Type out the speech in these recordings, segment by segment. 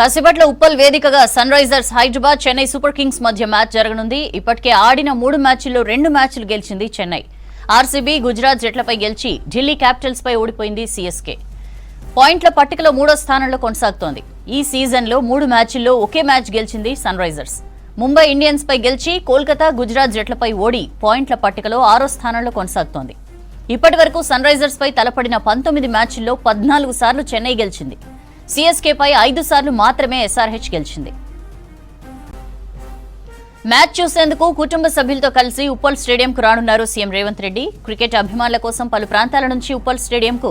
కాసేపట్లో ఉప్పల్ వేదికగా sunrisers Hyderabad Chennai super kings మధ్య మ్యాచ్ జరగనుంది. ఇప్పటికే ఆడిన మూడు మ్యాచ్ల్లో రెండు మ్యాచ్లు గెలిచింది చెన్నై. ఆర్సీబీ గుజరాత్ జట్లపై గెలిచి ఢిల్లీ క్యాపిటల్స్ పై ఓడిపోయింది సీఎస్కే. పాయింట్ల పట్టికలో మూడో స్థానంలో కొనసాగుతోంది. ఈ సీజన్లో మూడు మ్యాచ్ల్లో ఒకే మ్యాచ్ గెలిచింది సన్ రైజర్స్. ముంబై ఇండియన్స్ పై గెలిచి కోల్కతా గుజరాత్ జట్లపై ఓడి పాయింట్ల పట్టికలో ఆరో స్థానంలో కొనసాగుతోంది. ఇప్పటి వరకు సన్ రైజర్స్ పై తలపడిన పంతొమ్మిది మ్యాచ్ల్లో పద్నాలుగు సార్లు చెన్నై గెలిచింది. సీఎస్కేపై ఐదు సార్లు మాత్రమే ఎస్ఆర్హెచ్ గెలిచింది. మ్యాచ్ చూసేందుకు కుటుంబ సభ్యులతో కలిసి ఉప్పల్ స్టేడియంకు రానున్నారు సీఎం రేవంత్ రెడ్డి. క్రికెట్ అభిమానుల కోసం పలు ప్రాంతాల నుంచి ఉప్పల్ స్టేడియంకు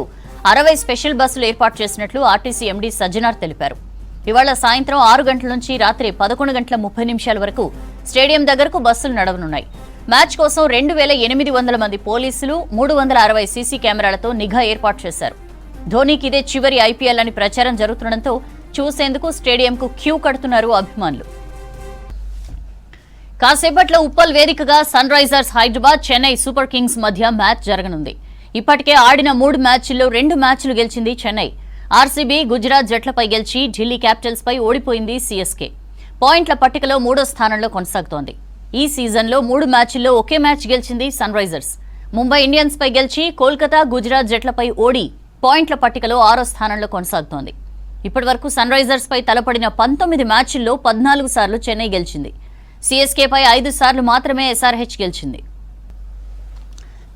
అరవై స్పెషల్ బస్సులు ఏర్పాటు చేసినట్లు ఆర్టీసీ ఎండీ సజ్జనార్ తెలిపారు. ఇవాళ సాయంత్రం ఆరు గంటల నుంచి రాత్రి పదకొండు గంటల ముప్పై నిమిషాల వరకు స్టేడియం దగ్గరకు బస్సులు నడవనున్నాయి. మ్యాచ్ కోసం రెండు వేల ఎనిమిది వందల మంది పోలీసులు మూడు వందల అరవై సీసీ కెమెరాలతో నిఘా ఏర్పాటు చేశారు. ధోనీకి ఇదే చివరి ఐపీఎల్ అని ప్రచారం జరుగుతుండటంతో చూసేందుకు స్టేడియంకు క్యూ కడుతున్నారు అభిమానులు. కాసేపట్లో ఉప్పల్ వేదికగా sunrisers Hyderabad Chennai super kings మధ్య మ్యాచ్ జరగనుంది. ఇప్పటికే ఆడిన మూడు మ్యాచ్ల్లో రెండు మ్యాచ్లు గెలిచింది చెన్నై. ఆర్సీబీ గుజరాత్ జట్లపై గెలిచి ఢిల్లీ క్యాపిటల్స్ పై ఓడిపోయింది సీఎస్కే. పాయింట్ల పట్టికలో మూడో స్థానంలో కొనసాగుతోంది. ఈ సీజన్లో మూడు మ్యాచ్ల్లో ఒకే మ్యాచ్ గెలిచింది సన్ రైజర్స్. ముంబై ఇండియన్స్ పై గెలిచి కోల్కతా గుజరాత్ జట్లపై ఓడి పాయింట్ల పట్టికలో ఆరో స్థానంలో కొనసాగుతోంది. ఇప్పటివరకు సన్ రైజర్స్పై తలపడిన పంతొమ్మిది మ్యాచ్ల్లో పద్నాలుగు సార్లు చెన్నై గెలిచింది. సిఎస్కేపై ఐదు సార్లు మాత్రమే ఎస్ఆర్హెచ్ గెలిచింది.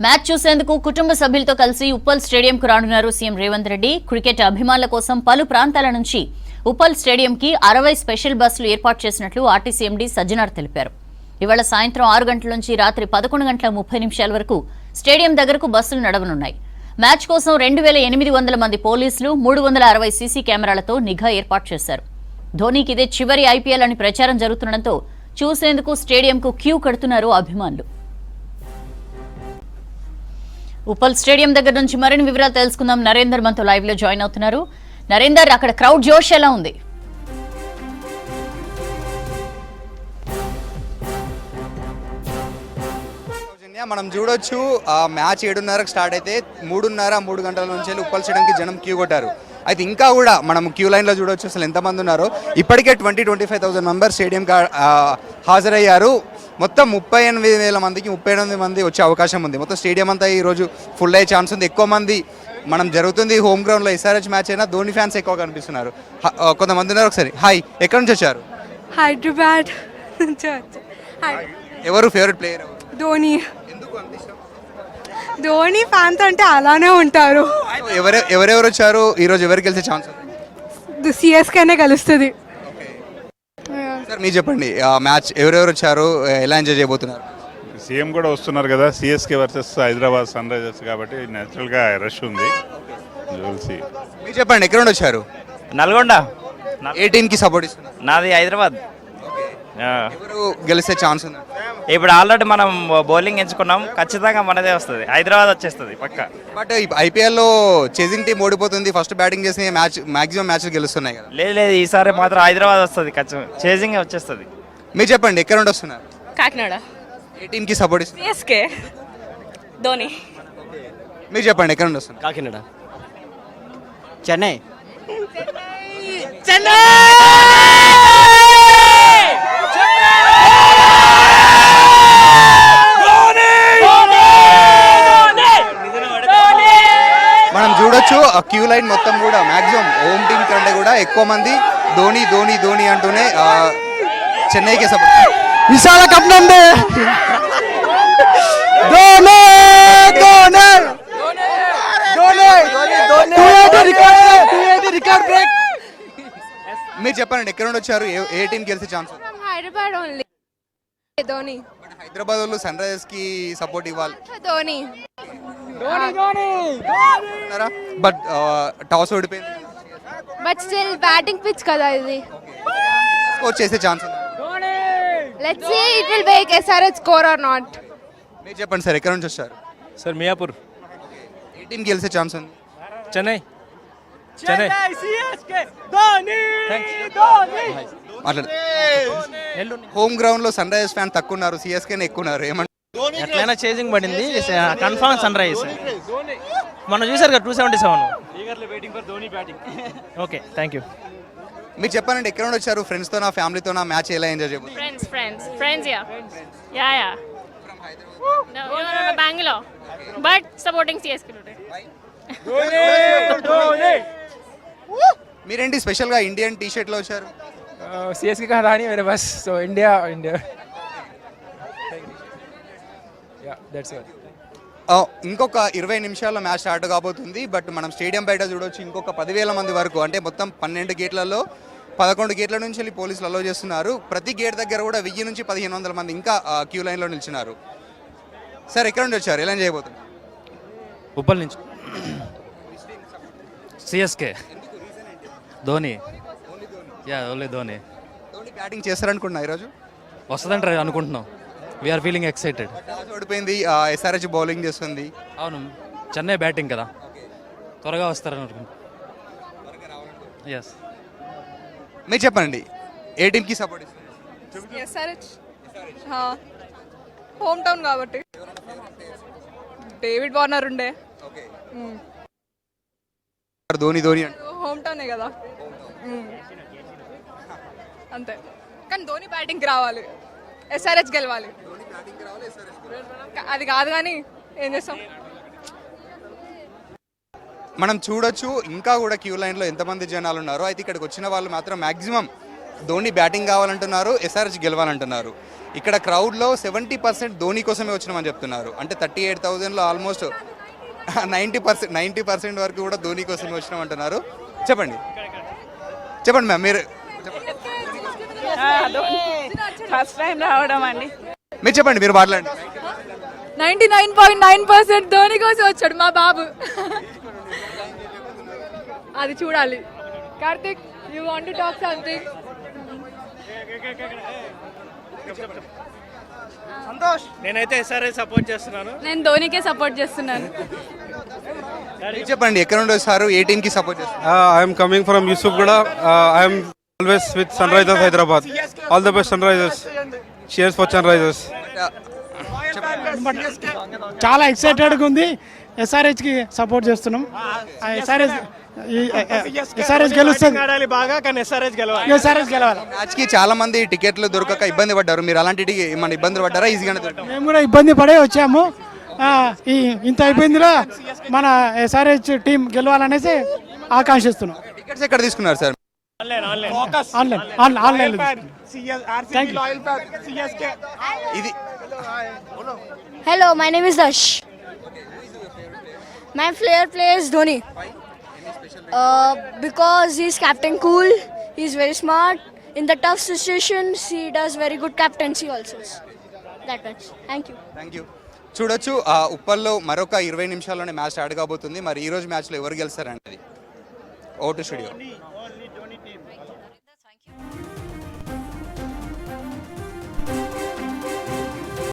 మ్యాచ్ చూసేందుకు కుటుంబ సభ్యులతో కలిసి ఉప్పల్ స్టేడియంకు రానున్నారు సీఎం రేవంత్ రెడ్డి. క్రికెట్ అభిమానుల కోసం పలు ప్రాంతాల నుంచి ఉప్పల్ స్టేడియంకి అరవై స్పెషల్ బస్సులు ఏర్పాటు చేసినట్లు ఆర్టీసీ ఎండీ సజ్జనార్ తెలిపారు. ఇవాళ సాయంత్రం ఆరు గంటల నుంచి రాత్రి పదకొండు గంటల ముప్పై నిమిషాల వరకు స్టేడియం దగ్గరకు బస్సులు నడవనున్నాయి. మ్యాచ్ కోసం రెండు వేల ఎనిమిది వందల మంది పోలీసులు మూడు వందల అరవై సీసీ కెమెరాలతో నిఘా ఏర్పాటు చేశారు. ధోనీకి ఇదే చివరి ఐపీఎల్ అని ప్రచారం జరుగుతుండటంతో చూసేందుకు స్టేడియంకు క్యూ కడుతున్నారు అభిమానులు. ఉప్పల్ స్టేడియం దగ్గర నుంచి మరిన్ని వివరాలు తెలుసుకుందాం. నరేందర్ మనతో లైవ్లో జాయిన్ అవుతున్నారు. నరేందర్ అక్కడ క్రౌడ్ జోష్ ఎలా ఉంది? మనం చూడొచ్చు ఆ మ్యాచ్ ఏడున్నరకు స్టార్ట్ అయితే మూడున్నర మూడు గంటల నుంచి వెళ్ళి ఉప్పల్ స్టేడియంకి జనం క్యూ కొట్టారు. అయితే ఇంకా కూడా మనం క్యూ లైన్లో చూడొచ్చు అసలు ఎంతమంది ఉన్నారో. ఇప్పటికే twenty twenty five thousand members stadium హాజరయ్యారు. మొత్తం ముప్పై ఎనిమిది వేల మందికి ముప్పై ఎనిమిది మంది వచ్చే అవకాశం ఉంది. మొత్తం స్టేడియం అంతా ఈరోజు ఫుల్ అయ్యే ఛాన్స్ ఉంది. ఎక్కువ మంది మనం జరుగుతుంది హోమ్ గ్రౌండ్లో ఎస్ఆర్హెచ్ మ్యాచ్ అయినా ధోని ఫ్యాన్స్ ఎక్కువ కనిపిస్తున్నారు. కొంతమంది ఉన్నారు ఒకసారి. హాయ్ ఎక్కడి నుంచి వచ్చారు? హైదరాబాద్ ఎవరు favourite player Dhoni. Dhoni fans అంటే అలానే ఉంటారు. ఎవరె ఎవరెవరు వచ్చారు? ఈరోజు ఎవరికి గెలిచే ఛాన్స్ ఉంది? సిఎస్కేనే కలుస్తుంది సార్ మీరు చెప్పండి ఆ మ్యాచ్ ఎవరెవరు వచ్చారు? ఎలా ఎంజాయ్ చేయబోతున్నారు? సీఎం కూడా వస్తున్నారు కదా CSK versus Hyderabad sun Risers కాబట్టి న్యాచురల్గా రష్ ఉంది. చూసి మీరు చెప్పండి ఎక్కడ నుండి వచ్చారు? నల్గొండ. ఏ టీంకి సపోర్ట్ ఇస్తున్నారు? నాది హైదరాబాద్. ఎవరు గెలిచే ఛాన్స్ ఉంది ఇప్పుడు ఆల్రెడీ మనం బౌలింగ్ ఎంచుకున్నాం ఖచ్చితంగా మనదే వస్తుంది. హైదరాబాద్ వచ్చేస్తుంది పక్క. బట్ ఐపీఎల్లో చేసింగ్ టీం ఓడిపోతుంది ఫస్ట్ బ్యాటింగ్ చేసిన మ్యాచ్ మాక్సిమం మ్యాచ్లు గెలుస్తున్నాయి కదా. లేదు లేదు ఈసారి మాత్రం హైదరాబాద్ వస్తుంది ఖచ్చితంగా చేజింగ్ వచ్చేస్తుంది. మీరు చెప్పండి ఎక్కడ నుండి వస్తున్నారు? కాకినాడ. ఏ టీంకి సపోర్ట్ సిఎస్కే ధోని. మీరు చెప్పండి ఎక్కడ నుండి వస్తున్నారు? కాకినాడ. చెన్నై! మనం చూడొచ్చు ఆ క్యూ లైన్ మొత్తం కూడా మాక్సిమం హోమ్ టీం కంటే కూడా ఎక్కువ మంది ధోని ధోని ధోని అంటూనే చెన్నైకి support Visakhapatnam Dhoni Dhoni. Record break మీరు చెప్పండి ఎక్కడ నుండి వచ్చారు? ఏ- టీం గెలిచే ఛాన్స్ హైదరాబాద్ ఓన్లీ ధోని హైదరాబాద్ వాళ్ళు సన్ రైజర్స్కి సపోర్ట్ ఇవ్వాలి ధోని. బట్ టాస్ ఓడిపోయింది. బట్ స్టిల్ బ్యాటింగ్ పిచ్ కదా ఇది. స్కోర్ చేసే ఛాన్స్ ఉంది. Let's see it will make score or not మీరు చెప్పండి సార్ ఎక్కడ నుంచి వచ్చారు? సార్ మియాపూర్. ఏ టీం గెలిచే ఛాన్స్ ఉంది? చెన్నై. చెన్నై మాట్లాడు. హోమ్ గ్రౌండ్లో సన్ రైజర్స్ ఫ్యాన్ తక్కువ ఉన్నారు సిఎస్కే ఎక్కువ ఉన్నారు. ఏమంటారు? ఎట్లయినా చేంజింగ్ పడింది. కన్ఫామ్ సన్ రైజ్ మనం చూసారు two seventy seven okay thank you మీరు చెప్పానండి ఎక్కడ నుండి వచ్చారు? ఫ్రెండ్స్తో నా ఫ్యామిలీతో నా మ్యాచ్ ఎలా ఎంజాయ్ చేయబోతున్నారు? Friends friends friends ya ya ya Bengaluru but supporting CSK today మీరేంటి స్పెషల్గా ఇండియన్ టీ షర్ట్లో వచ్చారు? సిఎస్కి కా అని మేరే బస్ సో ఇండియా ఇండియా దట్స్ ఇంకొక ఇరవై నిమిషాల మ్యాచ్ స్టార్ట్ కాబోతుంది బట్ మనం స్టేడియం బయట చూడవచ్చు ఇంకొక పదివేల మంది వరకు. అంటే మొత్తం పన్నెండు గేట్లలో పదకొండు గేట్ల నుంచి వెళ్ళి పోలీసులు అలో చేస్తున్నారు. ప్రతి గేట్ దగ్గర కూడా వెయ్యి నుంచి పదిహేను వందల మంది ఇంకా క్యూ లైన్లో నిలిచినారు సార్ ఎక్కడ నుంచి వచ్చారు? ఎలా చేయబోతుంది ఉప్పల్ నుంచి. CSK Dhoni. Yeah only Dhoni. Dhoni batting చేస్తారనుకుంటున్నా ఈరోజు? వస్తుందంటారు అనుకుంటున్నాం. వీఆర్ ఫీలింగ్ ఎక్సైటెడ్ ఓడిపోయింది. ఎస్ఆర్హెచ్ బౌలింగ్ చేస్తుంది. అవును. చెన్నై బ్యాటింగ్ కదా. త్వరగా వస్తారని అనుకుంటున్నాం. ఎస్ మీరు చెప్పండి. ఏ టీంకి సపోర్ట్ ఇస్తారు? ఎస్ఆర్హెచ్ హోమ్ టౌన్ కాబట్టి. డేవిడ్ వార్నర్ ఉండే. ధోని ధోని అంటే. హోమ్ టౌనే కదా. మ్మ్. అంతే. కానీ ధోని బ్యాటింగ్కి రావాలి. ఎస్ఆర్హెచ్ గెలవాలి. అది కాదు కానీ ఏం చేస్తాం? మనం చూడొచ్చు. ఇంకా కూడా క్యూ లైన్లో ఎంతమంది జనాలు ఉన్నారో. అయితే ఇక్కడికి వచ్చిన వాళ్ళు మాత్రం మాక్సిమం ధోని బ్యాటింగ్ కావాలంటున్నారు ఎస్ఆర్హెచ్ గెలవాలంటున్నారు. ఇక్కడ క్రౌడ్లో సెవెంటీ పర్సెంట్ ధోని కోసమే వచ్చినామని చెప్తున్నారు. అంటే థర్టీ ఎయిట్ థౌజండ్లో almost ninety percent ninety percent వరకు కూడా ధోని కోసమే వచ్చినామంటున్నారు. చెప్పండి. చెప్పండి మ్యామ్ మీరు ఫస్ట్ టైం రావడం అండి. మీరు చెప్పండి మీరు మాట్లాడండి. Ninety nine point nine percent Dhoni కోసం వచ్చాడు మా బాబు. అది చూడాలి. Karthik you want to talk something నేనైతే ఎస్ఆర్ఐ సపోర్ట్ చేస్తున్నాను. నేను ధోనికే సపోర్ట్ చేస్తున్నాను. మీరు చెప్పండి ఎక్కడ నుండి వస్తారు ఏ టీంకి సపోర్ట్ చేస్తారు ఐఎమ్ కమింగ్ ఫ్రమ్ యూసుఫ్ కూడా I'm always with Sunrisers Hyderabad all the best Sunrisers cheers for Sunrisers చాలా ఎక్సైటెడ్గా ఉంది ఎస్ఆర్హెచ్కి సపోర్ట్ చేస్తున్నాం. ఎస్ఆర్హెచ్ ఎస్ఆర్హెచ్ గెలుస్తుంది ఆడాలి బాగా కానీ ఎస్ఆర్ఎస్ గెలవాలి ఎస్ఆర్హెచ్ గెలవాలి. మ్యాచ్కి చాలా మంది టికెట్లు దొరకక ఇబ్బంది పడ్డారు. మీరు అలాంటి ఏమైనా ఇబ్బందులు పడ్డారా? ఈజీగానే మేము కూడా ఇబ్బంది పడే వచ్చాము. ఆ, ఈ ఇంత ఇబ్బందిలో మన ఎస్ఆర్హెచ్ టీం గెలవాలనేసి ఆకాంక్షిస్తున్నాం. టికెట్స్ ఎక్కడ తీసుకున్నారు sir hello my name is Darsh my player place Dhoni because he's captain cool he's very smart in the tough situations he does very good captaincy also thank you thank you చూడొచ్చు ఉప్పల్లో మరొక ఇరవై నిమిషాల్లోనే match ఆడగబోతుంది. మరి ఈ రోజు మ్యాచ్లో ఎవరు గెలుస్తారనేది? Vote studio.